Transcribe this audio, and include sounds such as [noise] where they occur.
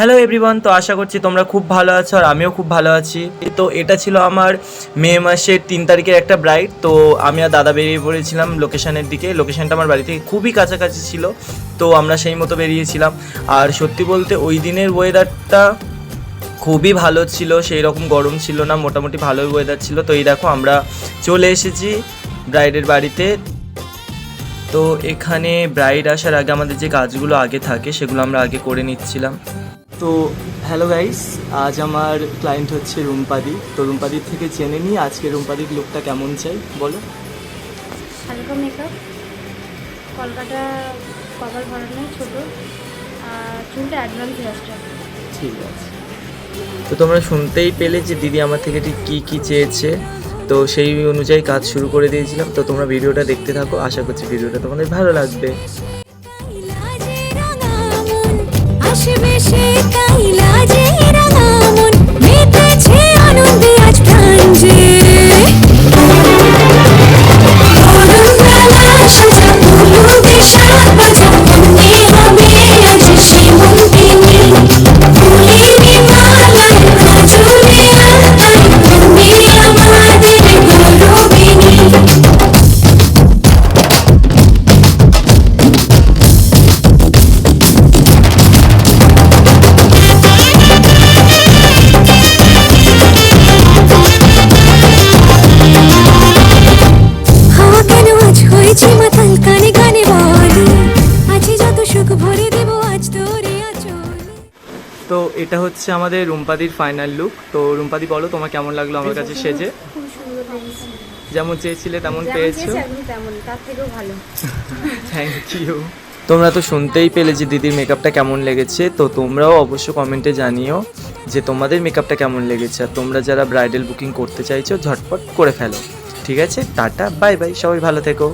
Hello everyone তো আশা করছি তোমরা খুব ভালো আছো আর আমিও খুব ভালো আছি। তো এটা ছিল আমার মে মাসের তিন তারিখের একটা ব্রাইড তো আমি আর দাদা বেরিয়ে পড়েছিলাম লোকেশনের দিকে। লোকেশনটা আমার বাড়ি থেকে খুবই কাছাকাছি ছিল, তো আমরা সেই মতো বেরিয়েছিলাম। আর সত্যি বলতে ওই দিনের ওয়েদারটা খুবই ভালো ছিল সেই রকম গরম ছিল না, মোটামুটি ভালোই ওয়েদার ছিল। তো এই দেখো, আমরা চলে এসেছি ব্রাইডের বাড়িতে। তো এখানে ব্রাইড আসার আগে আমাদের যে কাজগুলো আগে থাকে, সেগুলো আমরা আগে করে নিচ্ছিলাম। তো হ্যালো গাইস আজ আমার ক্লায়েন্ট হচ্ছে রুমপাদি। তো রুমপাদির থেকে জেনে নিই আজকে রুমপাদির লুকটা কেমন চাই বলো। হালকা মেকআপ কলকাতা কভার ভরানো ছোট আর চুলটা অ্যাডভান্স হেয়ারস্টাইল ঠিক আছে। তো তোমরা শুনতেই পেলে যে দিদি আমার থেকে ঠিক কী কী চেয়েছে। তো সেই অনুযায়ী কাজ শুরু করে দিয়েছিলাম। তো তোমরা ভিডিওটা দেখতে থাকো আশা করছি ভিডিওটা তোমাদের ভালো লাগবে। আসবে সে তো এটা হচ্ছে আমাদের রুমপাদির ফাইনাল লুক তো রুমপাদি বলো তোমার কেমন লাগল আমার কাছে সেজে? যেমন চেয়েছিলে তেমন পেয়েছ। থ্যাংক ইউ [laughs] তোমরা তো শুনতেই পেলে যে দিদির মেকআপটা কেমন লেগেছে। তো তোমরাও অবশ্য কমেন্টে জানিও যে তোমাদের মেকআপটা কেমন লেগেছে। আর তোমরা যারা ব্রাইডাল বুকিং করতে চাইছো ঝটপট করে ফেলো। ঠিক আছে? টাটা বাই বাই সবাই ভালো থেকো।